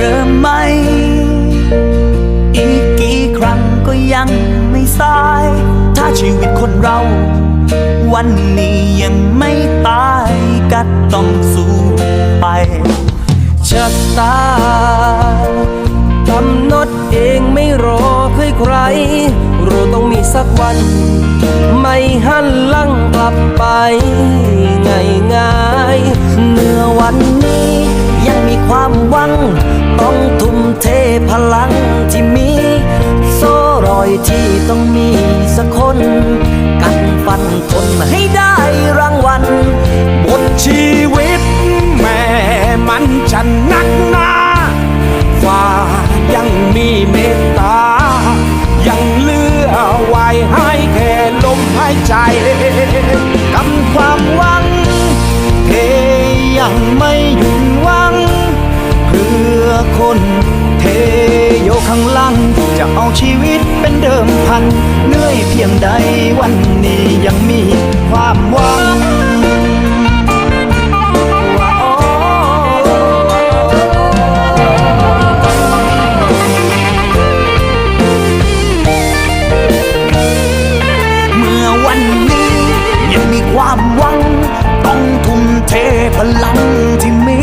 เริ่มไหมอีกกี่ครั้งก็ยังไม่สาย ถ้าชีวิตคนเรา วันนี้ยังไม่ตายก็ต้องสู้ไปชะตากำหนดเองไม่รอใครใครเราต้องมีสักวัน ไม่หันหลังกลับไปง่ายง่าย ฟันทนให้ได้รางวัลบทชีวิตแม่มันจะหนักหนาฟ้ายังมีเมตตา ยังเลือไว้ให้แค่ลมหายใจกำความหวังเทยังไม่หยุดหวังเพื่อคนเทโยข้างหลังจะเอาชีวิตเป็นเดิมพัน เหนื่อยเพียงใดวัน ยังมีความหวังว่าเมื่อวันนี้ยังมีความหวัง ต้องทุ่มเทพลังที่มี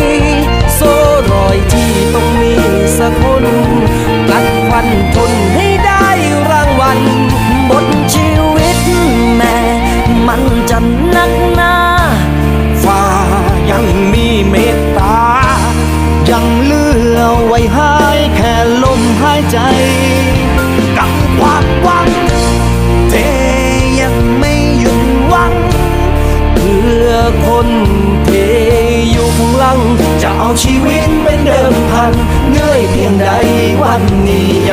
ชีวิตเป็นเดิมพันเหนื่อยเพียงใดวันนี้